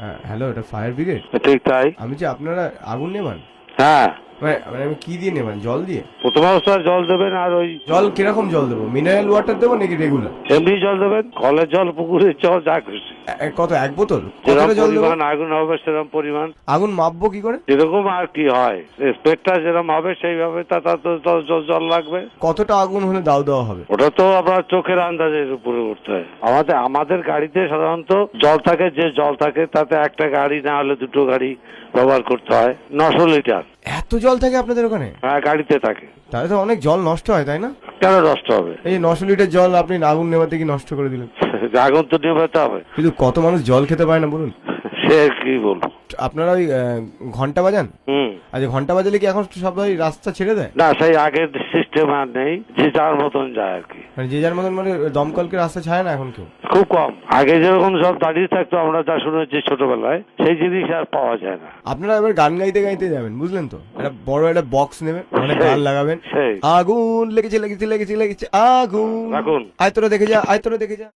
হ্যাঁ হ্যালো এটা fire brigade? ঠিক তাই। আমি যে আপনারা আগুন নেবান হ্যাঁ। মানে মানে আমি কি দিয়ে নেবান? জল দিয়ে? প্রথম অবস্থায় জল দেবেন আর ওই জল কীরকম জল দেবো? মিনারেল ওয়াটার দেবো নাকি রেগুলার এমনি জল দেবেন কলের জল পুকুরের জল যা খুশি। কত এক বোতল? কতটা জল দেবো? পরিমাণ আগুন হবে সেরকম পরিমাণ। আগুন মাপবো কি করে? যেরকম আর কি হয় যেরকম হবে সেইভাবে তা তা তো তো- তো জল লাগবে। কতটা আগুন হলে দাও দেওয়া হবে? ওটা তো আপনার চোখের আন্দাজের উপরে উঠতে হয়। আমাদের আমাদের গাড়িতে সাধারণত জল থাকে যে জল থাকে তাতে একটা গাড়ি না হলে দুটো গাড়ি ব্যবহার করতে হয় নশো লিটার। এত জল থাকে আপনাদের ওখানে? হ্যাঁ গাড়িতে থাকে। তাহলে তো অনেক জল নষ্ট হয় তাই না? কেন নষ্ট হবে? এই নশো লিটার জল আপনি আগুন নেভাতে কি নষ্ট করে দিলেন? আগুন তো নেভাতে হবে। কিন্তু কত মানুষ জল খেতে পারে না বলুন। সে কি বলব। আপনারা ওই ঘণ্টা বাজান? হুম। আচ্ছা ঘণ্টা বাজালে কি এখন সবাই রাস্তা ছেড়ে দেয়? না সেই আগের সিস্টেম আর নেই যে যার মতন যায় আর কি। মানে যে যার মতন মানে দমকলকে রাস্তা ছাড়ে না এখন কেউ? খুব কম। আগে যেরকম সব দাঁড়িয়ে থাকতো আমরা যা শুনেছি ছোটবেলায় সেই জিনিস আর পাওয়া যায় না। আপনারা এবার গান গাইতে গাইতে যাবেন বুঝলেন তো? একটা বড় একটা বক্স নেবেন অনেক গান লাগাবেন। সেই। আগুন লেগেছে লেগেছে লেগেছে লেগেছে আগুন। আগুন। আয় তোরা দেখে যা আয় তোরা দেখে যা।